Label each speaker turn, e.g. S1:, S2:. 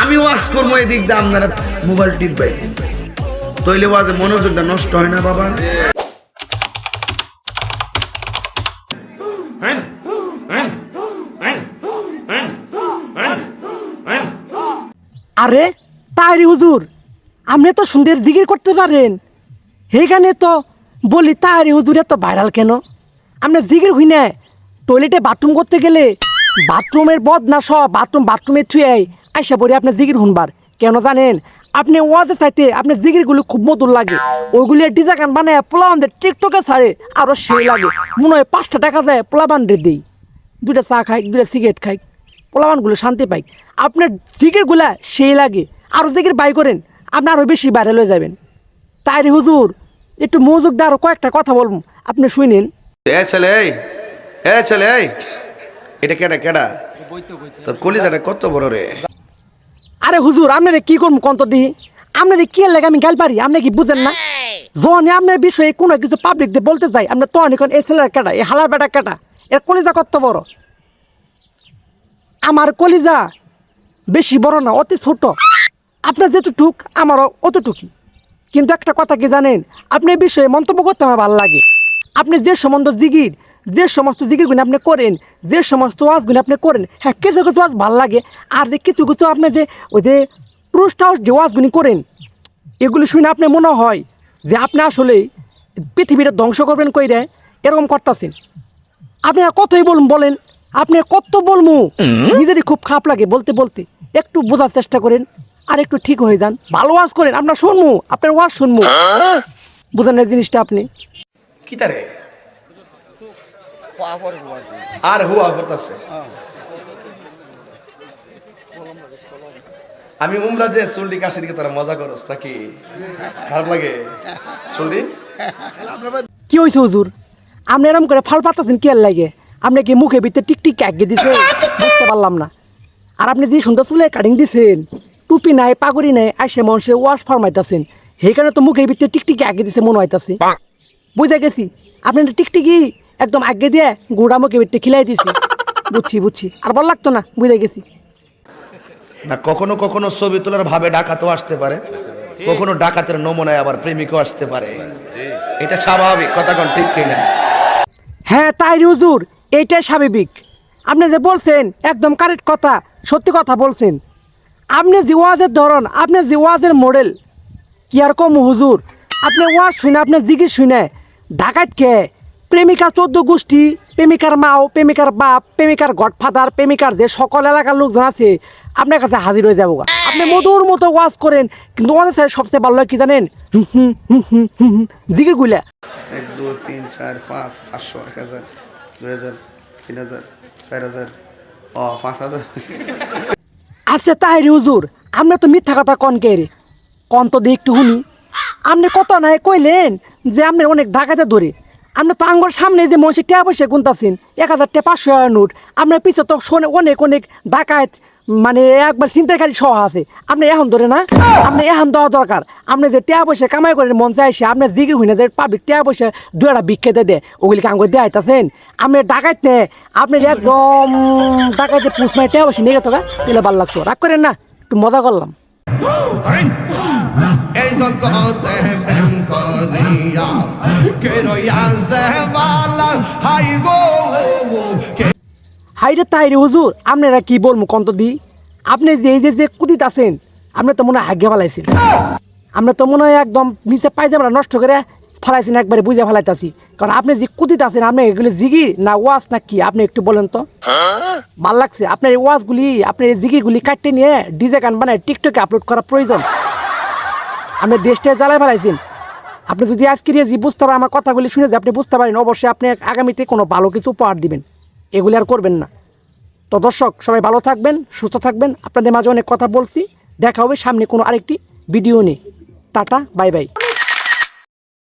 S1: আমি ওয়াজ করব এদিক দিয়ে আপনারা মোবাইল টিপবাই তৈলে ওয়াজে মনোযোগটা নষ্ট হয় না বাবা।
S2: আরে তাই হুজুর আপনি তো সুন্দর জিকির করতে পারেন। সেইখানে তো বলি তাই হুজুর এত ভাইরাল কেন? আপনি জিগির হই না টয়লেটে বাথরুম করতে গেলে বাথরুমের বদ না সব বাথরুম বাথরুমে থুয়ে আইসা পড়ে আপনি জিকির শুনবার। কেন জানেন? আপনি ওয়াজে চাইতে আপনার জিকিরগুলো খুব মধুর লাগে। ওইগুলি ডিজা গান বানায় পোলাবানদের টিকটকে ছাড়ে আরও সেই লাগে। মনে হয় পাঁচটা টাকা যায় পোলাবানদের দিই। দুটা চা খাই দুটা সিগারেট খাই পোলাবানগুলো শান্তি পাই। আপনার জিকিরগুলা সেই লাগে। আরও জিকির বাই করেন আপনি আরও বেশি বাইরে লয়ে যাবেন। তাই রে হুজুর একটু মজুক দিয়ে আরও কয়েকটা কথা বলব। আপনি শুনেন।
S1: এ ছেলে এ ছেলে এটা কেডা কেডা? তোর কলিজাটা কত বড় রে?
S2: আরে হুজুর, আপনারে কি করব কন্ত দি? আপনারে কি লাগে আমি গাল পারি? আপনি কি বুঝেন না? যখন আপনার বিষয়ে কোনো কিছু পাবলিক দিয়ে বলতে যাই আপনার তখন এখন এই ছেলের কাটা এই হালার বেটা কাটা এর কলিজা কত বড়? আমার কলিজা বেশি বড় না, অতি ছোট। আপনার যেটুক আমারও অতটুকুই। কিন্তু একটা কথা কি জানেন? আপনি বিষয়ে মন্তব্য করতে আমার ভালো লাগে। আপনি যে সম্বন্ধ জিগির যে সমস্ত জিগিরগুলো আপনি করেন যে সমস্ত ওয়াজগুলো আপনি করেন হ্যাঁ কিছু কিছু ওয়াজ ভালো লাগে আর যে কিছু কিছু আপনি যে ওই যে টুরিস্ট হাউস যে ওয়াজগুলি করেন এগুলি শুনে আপনি মনে হয় যে আপনি আসলে পৃথিবীটা ধ্বংস করবেন কইরে এরকম করতেছেন। আপনি কতই বলুন বলেন আপনি কত বলব নিজেরই খুব খারাপ লাগে বলতে বলতে। একটু বোঝার চেষ্টা করেন আর একটু ঠিক হয়ে যান। ভালো ওয়াজ করেন আপনার শুনব আপনার ওয়াজ শুনব বুঝেন এই জিনিসটা আপনি।
S1: কি তারে? আর হুয়া করতেছে আমি উমরা যে চুলটি কাশি দিকে তারা মজা করস নাকি? খারাপ লাগে। চুলটি
S2: কি হয়েছে হুজুর? আপনি এরকম করে ফাল পাতাছেন কি আর লাগে? আপনি কি মুখে ভিতরে টিকটিক আগে দিছে বুঝতে পারলাম না। আর আপনি যে সুন্দর চুলে কাটিং দিছেন টুপি নাই পাগুড়ি নাই আইসে মানুষে ওয়াশ ফরমাইতেছেন সেইখানে তো মুখের ভিতরে টিকটিকি আগে দিছে মনে হইতাছে। বুঝে গেছি। আপনি তো টিকটিকি একদম আগে দিয়ে গুড়া মুখে ভিতরে খিলাই দিছি। বুঝছি বুঝছি। আর ভালো লাগতো না বুঝে গেছি।
S1: না কখনো কখনো ছবি তোলার ভাবে ডাকাতও আসতে পারে। কখনো ডাকাতের নমুনায় আবার প্রেমিকও আসতে পারে। এটা স্বাভাবিক কথা কোন ঠিক কিনা?
S2: হ্যাঁ তাই হুজুর এইটাই স্বাভাবিক। আপনি যে বলছেন একদম কারেক্ট কথা সত্যি কথা বলছেন। আপনি যে ওয়াজের ধরন আপনি যে ওয়াজের মডেল কি আর কম হুজুর? আপনি ওয়াজ শুনে আপনি জিজ্ঞেস শুনে ঢাকাত কে? প্রেমিকা চোদ্দ গোষ্ঠী প্রেমিকার মাও প্রেমিকার বাপ প্রেমিকার গডফাদার প্রেমিকার যে সকল এলাকার লোকজন আছে আপনার কাছে হাজির হয়ে যাব আপনি মধুর মতো ওয়াজ করেন কিন্তু আমাদের সাথে সবচেয়ে ভালো লাগে কি জানেন? জিগিরগুলা।
S1: এক দুই তিন চার পাঁচ পাঁচশো এক হাজার দুই হাজার তিন হাজার চার হাজার ও পাঁচ হাজার।
S2: আচ্ছা তাই রে হুজুর আপনি তো মিথ্যা কথা কন কে রে? কন তো দিয়ে একটু শুনি। আপনি কত নাই কইলেন যে আপনি অনেক ডাকাতে ধরে। আপনি তো আঙ্গর সামনে যে মসি টিয়া পয়সা গুনতাছেন। এক হাজার টাকা পাঁচশো নোট। আপনার পিছে তো শোনে অনেক অনেক ডাকাত মানে একবার চিন্তাকারী সহ আছে। আপনি এখন ধরে না? আপনি এখন দেওয়া দরকার। আপনি যে টিয়া পয়সা কামাই করেন, মন চাইছে আপনি দিকে হই না যে পাবলিক টিয়া পয়সা দু একটা ভিক্ষে দিয়ে ওগুলি কাম করে দেয় আইতাছেন। আপনি ডাকাত নে। আপনি একদম ডাকাইতে পুষ মাই টিয়া পয়সা নিয়ে গেতো তাহলে ভালো লাগতো। রাগ করেন না, একটু মজা করলাম।
S3: এই জগতে প্রেম করিয়া কে সেবালা বালা হাই গো
S2: হাইরে তাইরে হুজুর আপনারা কি বলব কন্ত দি? আপনি যে এই যে যে কুদিত আছেন আপনি তো মনে হয় আগে পালাইছেন আপনি তো মনে হয় একদম নিচে পায়জামা নষ্ট করে ফেলাইছেন, একবারে বুঝে ফেলাইতাছি। কারণ আপনি যে কুদিত আছেন, আপনি এগুলি জিগি না ওয়াজ না কি? আপনি একটু বলেন তো। ভালো লাগছে। আপনার এই ওয়াজগুলি, আপনার এই জিগিগুলি কাটতে নিয়ে ডিজে গান বানায় টিকটকে আপলোড করা প্রয়োজন। আপনি দেশটা জ্বালায় ফেলাইছেন। আপনি যদি আজকে জি বুঝতে পারেন, আমার কথাগুলি শুনে যে আপনি বুঝতে পারেন, অবশ্যই আপনি আগামীতে কোনো ভালো কিছু উপহার দিবেন। এগুলি আর করবেন না। তো দর্শক, সবাই ভালো থাকবেন, সুস্থ থাকবেন। আপনাদের মাঝে অনেক কথা বলছি। দেখা হবে সামনে কোনো আরেকটি ভিডিও নিয়ে। Tata, bye bye.